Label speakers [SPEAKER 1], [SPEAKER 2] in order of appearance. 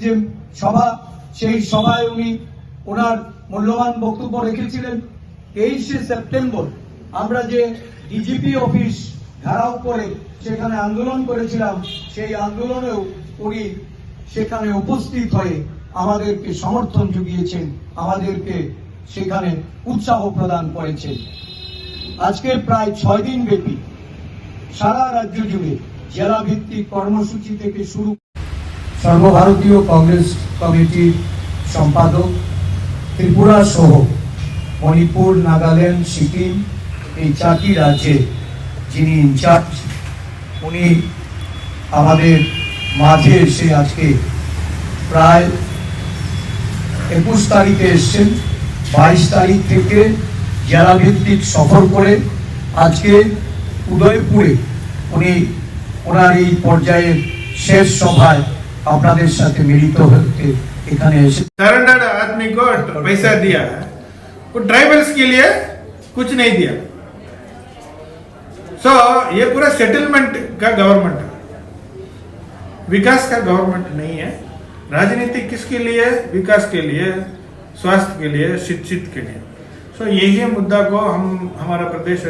[SPEAKER 1] যে সভা, সেই সভায় উনি ওনার মূল্যবান বক্তব্য রেখেছিলেন। তেইশে সেপ্টেম্বর আমরা যে ডিজিপি অফিস ঘেরাও করে সেখানে আন্দোলন করেছিলাম, সেই আন্দোলনেও উনি সেখানে উপস্থিত হয়ে আমাদেরকে সমর্থন জুগিয়েছেন, আমাদেরকে সেখানে উৎসাহ প্রদান করেছেন। আজকে প্রায় ছয় দিন ব্যাপী সারা রাজ্য জুড়ে জেলা ভিত্তিক কর্মসূচি থেকে শুরু সর্বভারতীয় কংগ্রেস কমিটির সম্পাদক ত্রিপুরা সহ মণিপুর, নাগাল্যান্ড, সিকিম এই চারটি রাজ্যে যিনি ইনচার্জ, উনি আমাদের মাঝে এসে আজকে প্রায় একুশ তারিখে এসছেন, বাইশ তারিখ থেকে জেলাভিত্তিক সফর করে আজকে উদয়পুরে উনি ওনার এই পর্যায়ের শেষ সভায় আপনাদের সাথে মিলিত হতে এখানে এসে
[SPEAKER 2] सरेंडर्ड आदमी को पैसा दिया वो ट्राइबल्स के लिए कुछ नहीं दिया सो ये पूरा सेटलमेंट का गवर्नमेंट है विकास का गवर्नमेंट नहीं है राजनीति किसके लिए विकास के लिए स्वास्थ्य के लिए शिक्षित के लिए सो यही मुद्दा को हम हमारा प्रदेश